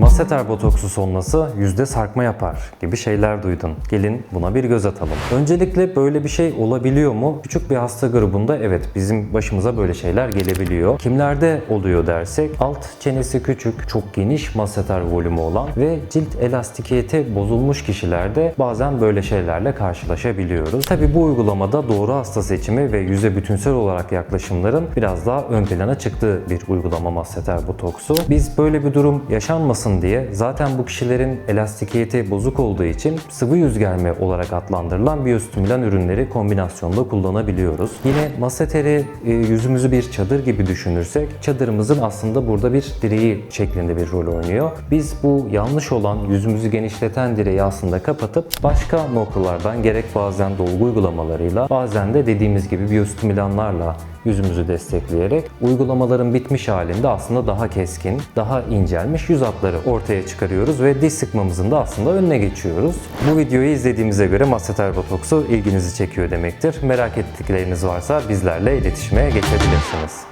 Masseter botoksu sonrası yüzde sarkma yapar gibi şeyler duydun. Gelin buna bir göz atalım. Öncelikle böyle bir şey olabiliyor mu? Küçük bir hasta grubunda evet bizim başımıza böyle şeyler gelebiliyor. Kimlerde oluyor dersek alt çenesi küçük, çok geniş masseter volümü olan ve cilt elastikiyeti bozulmuş kişilerde bazen böyle şeylerle karşılaşabiliyoruz. Tabi bu uygulamada doğru hasta seçimi ve yüze bütünsel olarak yaklaşımların biraz daha ön plana çıktığı bir uygulama masseter botoksu. Biz böyle bir durum yaşanmasın diye zaten bu kişilerin elastikiyeti bozuk olduğu için sıvı yüz germe olarak adlandırılan biyostimülan ürünleri kombinasyonda kullanabiliyoruz. Yine masseteri e, yüzümüzü bir çadır gibi düşünürsek çadırımızın aslında burada bir direği şeklinde bir rol oynuyor. Biz bu yanlış olan yüzümüzü genişleten direği aslında kapatıp başka noktalardan gerek bazen dolgu uygulamalarıyla bazen de dediğimiz gibi biyostimülanlarla yüzümüzü destekleyerek uygulamaların bitmiş halinde aslında daha keskin, daha incelmiş yüz hatları ortaya çıkarıyoruz ve diş sıkmamızın da aslında önüne geçiyoruz. Bu videoyu izlediğimize göre masseter botoksu ilginizi çekiyor demektir. Merak ettikleriniz varsa bizlerle iletişime geçebilirsiniz.